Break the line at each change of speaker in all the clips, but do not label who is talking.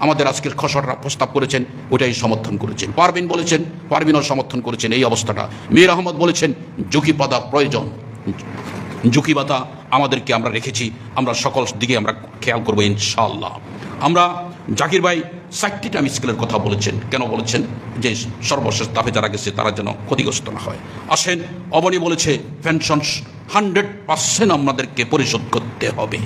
আমাদের আজকের খসড়া প্রস্তাব করেছেন ওটাই সমর্থন করেছেন। পারবিন বলেছেন পারবিনও সমর্থন করেছেন এই অবস্থাটা। মীর আহমদ বলেছেন ঝুঁকি পাতা প্রয়োজন। ঝুঁকি বাতা আমাদেরকে আমরা রেখেছি, আমরা সকল দিকে আমরা খেয়াল করব ইনশাআল্লাহ। আমরা জাকির ভাই চারটি টাইম স্কেলের কথা বলেছেন। কেন বলেছেন? যে সর্বশেষ তাপে যারা গেছে, তারা যেন ক্ষতিগ্রস্ত না হয়। আসেন, অবনী বলেছে, পেনশন হান্ড্রেড পার্সেন্ট আমাদেরকে পরিশোধ করতে হবে।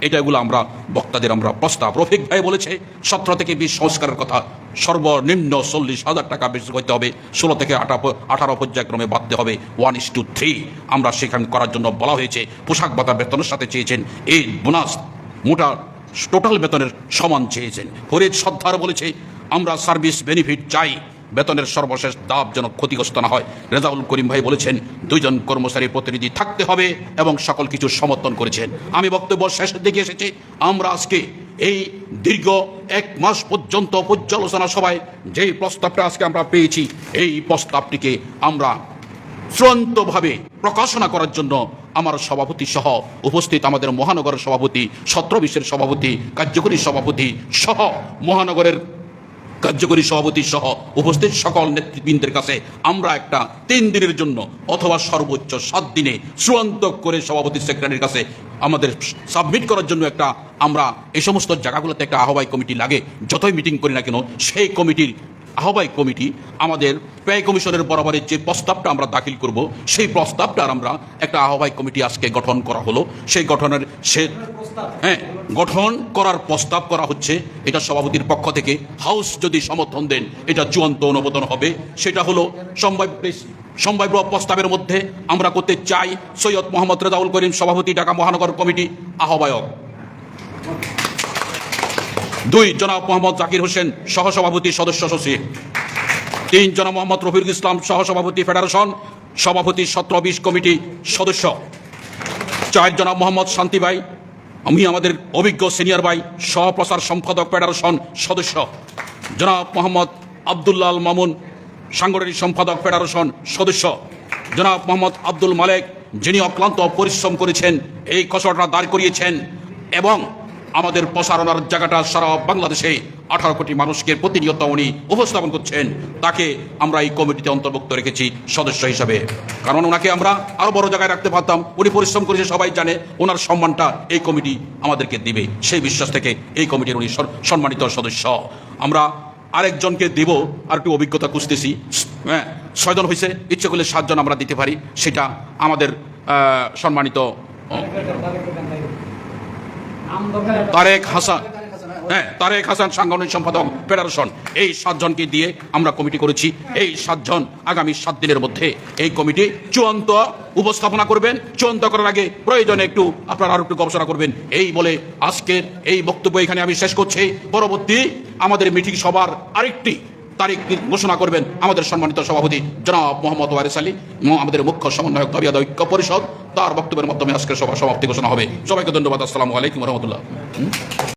এটাগুলো আমরা, বক্তাদের আমরা প্রস্তাব। রফিক ভাই বলেছে, সতেরো থেকে বিশ সংস্কারের কথা। সর্বনিম্ন চল্লিশ হাজার টাকা বেশি করতে হবে। ষোলো থেকে আঠারো আঠারো পর্যায়ক্রমে বাড়তে হবে। ওয়ান ইস টু থ্রি আমরা সেখানে করার জন্য বলা হয়েছে, পোশাক বাতা বেতনের সাথে চেয়েছেন এই বোনাস, মোটা টোটাল বেতনের সমান চেয়েছেন। ফরিদ সর্দার বলেছে, আমরা সার্ভিস বেনিফিট চাই। বেতনের সর্বশেষ দাব যেন ক্ষতিগ্রস্ত না হয়। রেজাউল করিম ভাই বলেছেন, দুইজন কর্মচারী প্রতিনিধি থাকতে হবে এবং সকল কিছু সমর্থন করেছেন। আমি বক্তব্য শেষের দিকে এসেছি। আমরা আজকে এই দীর্ঘ এক মাস পর্যন্ত পর্যালোচনা সভায় যেই প্রস্তাবটা আজকে আমরা পেয়েছি, এই প্রস্তাবটিকে আমরা চূড়ান্তভাবে প্রকাশনা করার জন্য আমার সভাপতি সহ উপস্থিত আমাদের মহানগরের সভাপতি সত্র সভাপতি, কার্যকরী সভাপতি সহ মহানগরের কার্যকরী সভাপতি সহ উপস্থিত সকল নেতৃবৃন্দের কাছে আমরা একটা তিন দিনের জন্য অথবা সর্বোচ্চ সাত দিনে চূড়ান্ত করে সভাপতি সেক্রেটারির কাছে আমাদের সাবমিট করার জন্য একটা, আমরা এই সমস্ত জায়গাগুলোতে একটা আহ্বায়ক কমিটি লাগে, যতই মিটিং করি না কেন, সেই কমিটির আহ্বায়ক কমিটি আমাদের ব্যয় কমিশনের বরাবরের যে প্রস্তাবটা আমরা দাখিল করব, সেই প্রস্তাবটার আমরা একটা আহ্বায়ক কমিটি আজকে গঠন করা হলো। সেই গঠনের সে হ্যাঁ গঠন করার প্রস্তাব করা হচ্ছে। এটা সভাপতির পক্ষ থেকে হাউস যদি সমর্থন দেন, এটা চূড়ান্ত অনুমোদন হবে। সেটা হলো সম্ভাব্য সম্ভাব্য প্রস্তাবের মধ্যে আমরা করতে চাই সৈয়দ মোহাম্মদ রেজাউল করিম সভাপতি, ঢাকা মহানগর কমিটি আহ্বায়ক। দুই, জনাব মোহাম্মদ জাকির হোসেন, সহসভাপতি সদস্য সচিব। তিন, জনাব মোহাম্মদ রফিকুল ইসলাম, সহসভাপতি ফেডারেশন, সভাপতি সতেরো বিশ কমিটি সদস্য। চার, জনাব মোহাম্মদ শান্তি ভাই, আমি আমাদের অভিজ্ঞ সিনিয়র ভাই সহপ্রচার সম্পাদক ফেডারেশন সদস্য। জনাব মোহাম্মদ আবদুল্লাহ আল মামুন, সাংগঠনিক সম্পাদক ফেডারেশন সদস্য। জনাব মোহাম্মদ আব্দুল মালেক, যিনি অক্লান্ত পরিশ্রম করেছেন, এই কসরটা দাঁড় করিয়েছেন এবং আমাদের প্রসারণার জায়গাটা সারা বাংলাদেশে আঠারো কোটি মানুষকে প্রতিনিয়ত উনি উপস্থাপন করছেন। তাকে আমরা এই কমিটিতে অন্তর্ভুক্ত রেখেছি সদস্য হিসাবে। কারণ ওনাকে আমরা আরও বড় জায়গায় রাখতে পারতাম। উনি পরিশ্রম করেছে, সবাই জানে, ওনার সম্মানটা এই কমিটি আমাদেরকে দিবে। সেই বিশ্বাস থেকে এই কমিটির উনি সম্মানিত সদস্য। আমরা আরেকজনকে দেব, আর একটু অভিজ্ঞতা খুঁজতেছি। হ্যাঁ ছয়জন হয়েছে ইচ্ছে করলে সাতজন আমরা দিতে পারি। সেটা আমাদের সম্মানিত তারেক হাসান। হ্যাঁ তারেক হাসান সাংগঠনিক সম্পাদক, ফেডারেশন। এই সাতজনকে দিয়ে আমরা কমিটি করেছি। এই সাতজন আগামী সাত দিনের মধ্যে এই কমিটি চূড়ান্ত উপস্থাপনা করবেন। চূড়ান্ত করার আগে প্রয়োজনে একটু আপনারা আরও একটু গবেষণা করবেন। এই বলে আজকের এই বক্তব্য এখানে আমি শেষ করছি। পরবর্তী আমাদের মিটিং সবার আরেকটি তারিখ ঘোষণা করবেন আমাদের সম্মানিত সভাপতি জনাব মোহাম্মদ ওয়ারিস আলী আমাদের মুখ্য সমন্বয়ক দবিয়াদ ঐক্য পরিষদ তার বক্তব্যের মাধ্যমে আজকের সভা সমাপ্তি ঘোষণা হবে। সবাইকে ধন্যবাদ। আসসালামু আলাইকুম রহমতুল্লাহ।